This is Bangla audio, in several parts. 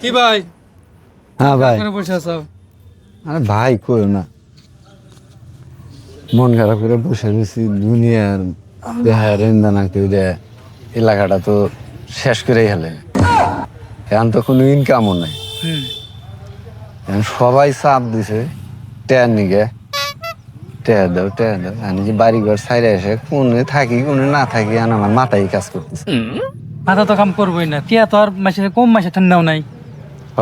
কি ভাই? হ্যাঁ ভাই। বসে আছো। আরে ভাই কইও না। মন খারাপ করে বসে রয়েছি দুনিয়ার দেহার ইন্দানা কেউ এলাকাটা তো শেষ করে গেলে এখন তো কোনো ইনকামও নাই। এখন সবাই চাপ দিছে টেয়ার নিগে। টেয়ার দাও টেয়ার দাও। আমি যে বাড়ি ঘর সাইডে এসে কোনে থাকি কোনে না থাকি এখন আমার মাথায় কাজ করতেছে। মাথা তো কাম করবোই না। তিয়া তো আর মাসে কম মাসে ঠান্ডাও নাই। হ।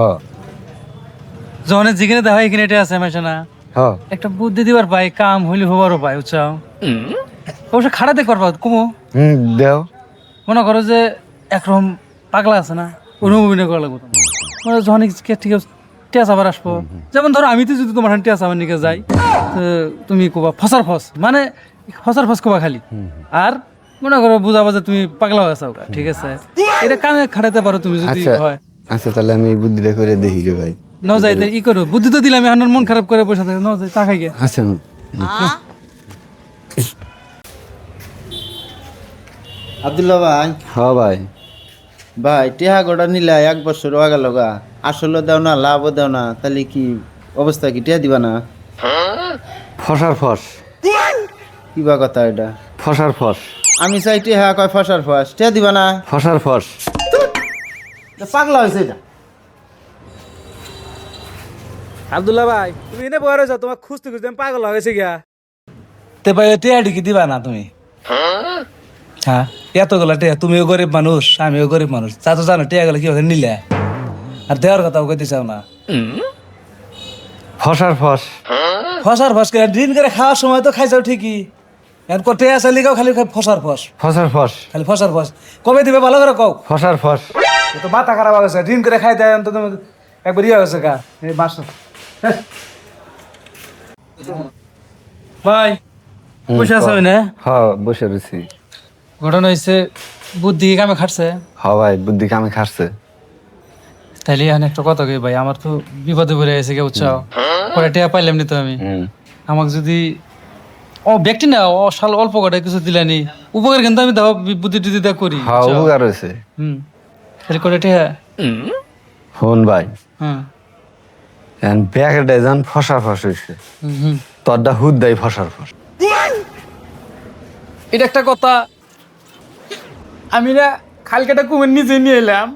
যখন যেখানে দেখা হয় এখানে এটা আছে মাসে না। হ। একটা বুদ্ধি দিবার পাই কাম হইলে হবারও পাই বুঝছাও? অবশ্য খাড়াতে করবা কমো। হুম দেও। মনে করো যে একরকম পাগলা আছে না অনুভবী করা লাগবে। মানে যখন ঠিক টিয়া চাবার আসব। যেমন ধরো আমি তো যদি তোমার টিয়া চাবার নিকে যাই তুমি কোবা ফসার ফস। মানে ফসার ফস কোবা খালি। আর মনে করো বুঝাবো যে তুমি পাগলা হয়ে আছো ঠিক আছে? এটা কানে খাটাতে পারো তুমি যদি আচ্ছা। হয়। আচ্ছা তাহলে আমি বুদ্ধিটা করে দেখি রে ভাই। ন যাই ই করো। বুদ্ধি তো দিলাম এখন মন খারাপ করে বসে থাকে। ন যাই চা খাই গে। আচ্ছা। আব্দুল্লাহ ভাই। হ ভাই। ভাই টেহা গোটা নিলা এক বছর আগে লগা আসলে দাও না লাভও দাও না। তাহলে কি অবস্থা কি? টেহা দিবা না? ফসার ফস। কিবা কথা এটা? ফসার ফস। আমি চাই টেহা কয় ফসার ফস। টেহা দিবা না? ফসার ফস। পাগলা হয়েছে এটা। আব্দুল্লাহ ভাই তুমি এনে বয়ে রয়েছো তোমার খুঁজতে খুঁজতে আমি পাগল হয়ে গেছে গিয়া। তে ভাই টিয়া কি দিবা না তুমি। হ্যাঁ এতগুলা টিয়া তুমিও গরিব মানুষ আমিও গরিব মানুষ। তা তো জানো টিয়া গুলো কি ওখানে নিলে। আর দেওয়ার কথাও কইতে চাও না। ফসার ফস। ফসার ফস করে দিন করে খাওয়ার সময় তো খাইছাও ঠিকই। এখন কটে আছে লিগাও খালি ফসার ফস ফসার ফস খালি ফসার ফস কবে দিবে ভালো করে কও ফসার ফস তো মাথা খারাপ হয়ে গেছে করে খাই দেয় তো একবার ইয়ে হয়েছে গা। এই বাস ভাই বসে আছো না হ বসে রয়েছি ঘটনা হয়েছে বুদ্ধি কামে খাটছে? হ ভাই বুদ্ধি কামে খাচ্ছে তাইলে এখন একটা কথা কই ভাই আমার তো বিপদে পড়ে গেছে কে উৎসাহ পরে টেয়া পাইলাম নি তো আমি? আমাকে যদি ও ব্যক্তি না ও সাল অল্প কটা কিছু দিলানি। উপকার কিন্তু আমি দাও বুদ্ধি টুদ্ধি দেওয়া করি হ্যাঁ? উপকার হয়েছে। হুম। তাহলে করে টেয়া ফোন ভাই। হ্যাঁ। ব্যাগটা যান ফসার ফস হয়েছে। হুম হুম। তোরটা হুদ দেয় ফসার ফস। এটা একটা কথা। আমি না খালকাটা কুমির নিজে নিয়ে এলাম।